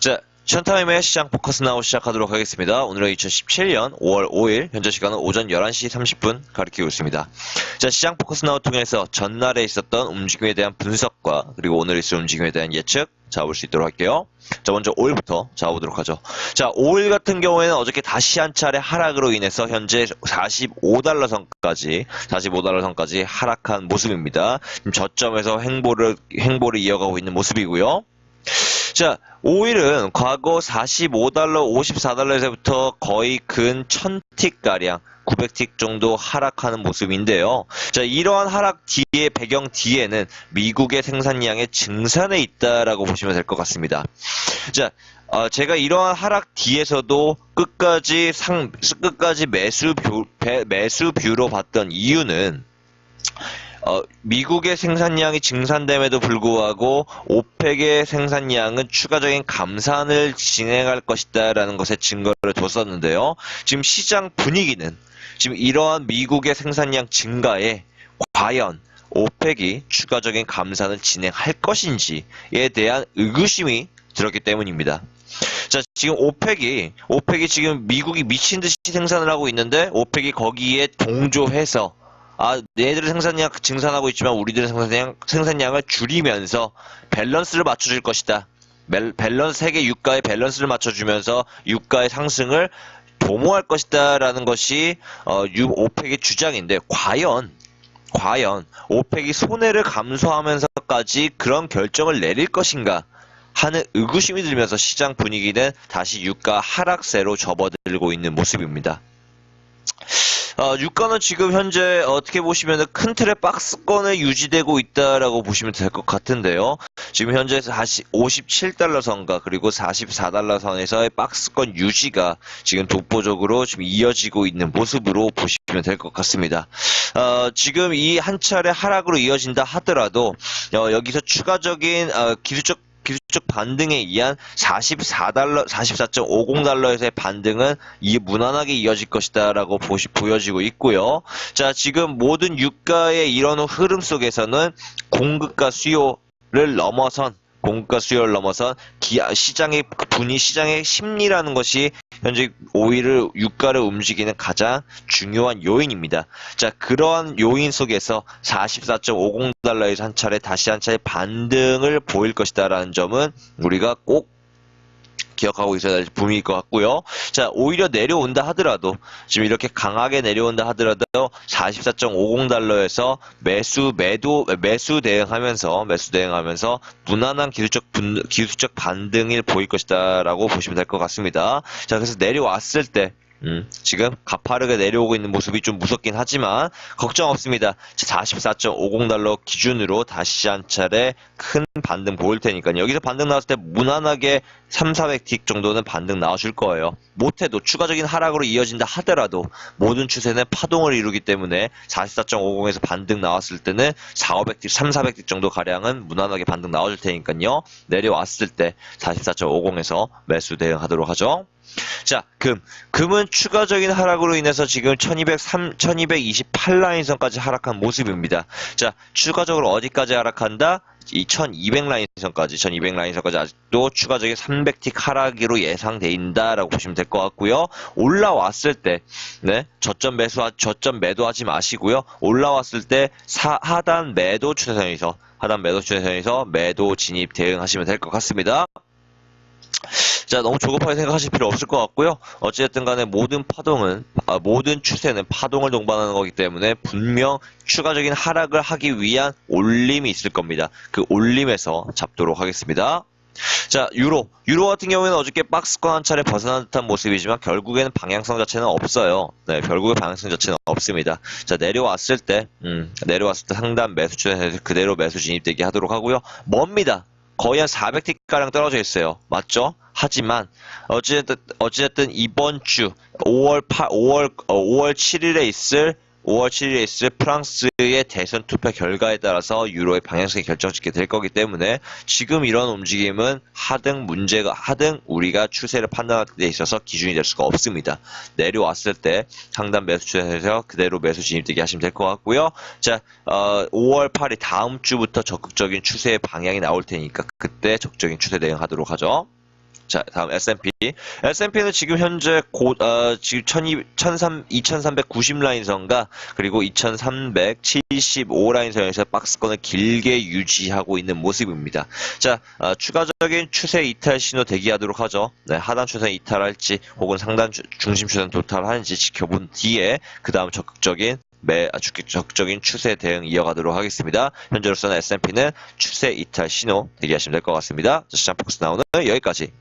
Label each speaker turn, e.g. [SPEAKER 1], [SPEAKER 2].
[SPEAKER 1] 자, 션타임의 시장 포커스 나우 시작하도록 하겠습니다. 오늘은 2017년 5월 5일, 현재 시간은 오전 11시 30분 가리키고 있습니다. 자, 시장 포커스 나우 통해서 전날에 있었던 움직임에 대한 분석과 그리고 오늘 있을 움직임에 대한 예측 잡을 수 있도록 할게요. 자, 먼저 5일부터 잡아보도록 하죠. 자, 5일 같은 경우에는 어저께 다시 한 차례 하락으로 인해서 현재 45달러 선까지, 45달러 선까지 하락한 모습입니다. 지금 저점에서 행보를, 행보를 이어가고 있는 모습이고요. 자, 5일은 과거 45달러, 54달러에서부터 거의 근 1000틱가량, 900틱 정도 하락하는 모습인데요. 자, 이러한 하락 뒤에, 배경 뒤에는 미국의 생산량의 증산에 있다라고 보시면 될 것 같습니다. 자, 어, 제가 이러한 하락 뒤에서도 끝까지 상, 끝까지 매수 뷰, 배- 매수 뷰로 봤던 이유는 어, 미국의 생산량이 증산됨에도 불구하고 오펙의 생산량은 추가적인 감산을 진행할 것이다라는 것에 증거를 뒀었는데요. 지금 시장 분위기는 지금 이러한 미국의 생산량 증가에 과연 오펙이 추가적인 감산을 진행할 것인지에 대한 의구심이 들었기 때문입니다. 자, 지금 오펙이, 오펙이 지금 미국이 미친 듯이 생산을 하고 있는데, 오펙이 거기에 동조해서, 아, 얘들의 생산량 증산하고 있지만 우리들의 생산량, 생산량을 줄이면서 밸런스를 맞춰줄 것이다. 멜- 밸런스, 세계 유가의 밸런스를 맞춰주면서 유가의 상승을 도모할 것이다라는 것이, 어, 유, 오펙의 주장인데, 과연, 과연 오펙이 손해를 감수하면서까지 그런 결정을 내릴 것인가 하는 의구심이 들면서 시장 분위기는 다시 유가 하락세로 접어들고 있는 모습입니다. 어, 유가는 지금 현재 어떻게 보시면 큰 틀의 박스권에 유지되고 있다라고 보시면 될 것 같은데요. 지금 현재 57달러 선과 그리고 44달러 선에서의 박스권 유지가 지금 독보적으로 지금 이어지고 있는 모습으로 보시면 될 것 같습니다. 어, 지금 이 한 차례 하락으로 이어진다 하더라도 어, 여기서 추가적인 어, 기술적 기술적 반등에 의한 44달러, 44.50달러에서의 반등은 이 무난하게 이어질 것이다라고 보시, 보여지고 있고요. 자, 지금 모든 유가의 이런 흐름 속에서는 공급과 수요를 넘어선 공급과 수요를 넘어선 기아, 시장의 분위, 시장의 심리라는 것이 현재 오일을 유가를 움직이는 가장 중요한 요인입니다. 자, 그러한 요인 속에서 44.50달러에서 한 차례 다시 한 차례 반등을 보일 것이다라는 점은 우리가 꼭 기억하고 있어야 될 부분일 것 같고요. 자, 오히려 내려온다 하더라도, 지금 이렇게 강하게 내려온다 하더라도, 44.50달러에서 매수, 매도, 매수 대응하면서, 매수 대응하면서, 무난한 기술적 분, 기술적 반등을 보일 것이다, 라고 보시면 될 것 같습니다. 자, 그래서 내려왔을 때, 음, 지금 가파르게 내려오고 있는 모습이 좀 무섭긴 하지만 걱정 없습니다. 44.50달러 기준으로 다시 한 차례 큰 반등 보일 테니까요. 여기서 반등 나왔을 때 무난하게 3, 400틱 정도는 반등 나와줄 거예요. 못해도 추가적인 하락으로 이어진다 하더라도 모든 추세는 파동을 이루기 때문에 44.50에서 반등 나왔을 때는 4, 500틱, 3, 400틱 정도 가량은 무난하게 반등 나와줄 테니까요. 내려왔을 때 44.50에서 매수 대응하도록 하죠. 자, 금. 금은 추가적인 하락으로 인해서 지금 1203, 1228라인선까지 하락한 모습입니다. 자, 추가적으로 어디까지 하락한다? 이 1200라인선까지, 1200라인선까지 아직도 추가적인 300틱 하락으로 예상된다라고 보시면 될 것 같고요. 올라왔을 때, 네, 저점 매수, 저점 매도하지 마시고요. 올라왔을 때 사, 하단 매도 추세선에서, 하단 매도 추세선에서 매도 진입 대응하시면 될 것 같습니다. 자, 너무 조급하게 생각하실 필요 없을 것 같고요. 어찌됐든 간에 모든 파동은, 아, 모든 추세는 파동을 동반하는 거기 때문에 분명 추가적인 하락을 하기 위한 올림이 있을 겁니다. 그 올림에서 잡도록 하겠습니다. 자, 유로. 유로 같은 경우에는 어저께 박스권 한 차례 벗어난 듯한 모습이지만 결국에는 방향성 자체는 없어요. 네, 결국에 방향성 자체는 없습니다. 자, 내려왔을 때, 음, 내려왔을 때 상단 매수 추세에서 그대로 매수 진입되게 하도록 하고요. 멉니다. 거의 한 400틱가량 떨어져 있어요. 맞죠? 하지만 어찌됐든 어찌됐든 이번 주 5월 8 5월 어, 5월 7일에 있을 5월 7일에 있을 프랑스의 대선 투표 결과에 따라서 유로의 방향성이 결정짓게 될 거기 때문에 지금 이런 움직임은 하등 문제가 하등 우리가 추세를 판단할 때 있어서 기준이 될 수가 없습니다. 내려왔을 때 상단 매수 추세에서 그대로 매수 진입되게 하시면 될 것 같고요. 자, 어, 5월 8일 다음 주부터 적극적인 추세의 방향이 나올 테니까 그때 적극적인 추세 대응하도록 하죠. 자, 다음 S&P. S&P는 지금 현재 고, 어, 지금 1200, 1300, 2390 라인선과 그리고 2375 라인선에서 박스권을 길게 유지하고 있는 모습입니다. 자, 어, 추가적인 추세 이탈 신호 대기하도록 하죠. 네, 하단 추세 이탈할지 혹은 상단 주- 중심 추세 도탈하는지 지켜본 뒤에 그 다음 적극적인 매 아, 주- 적극적인 추세 대응 이어가도록 하겠습니다. 현재로서는 S&P는 추세 이탈 신호 대기하시면 될 것 같습니다. 자, 시장 포커스 나오는 여기까지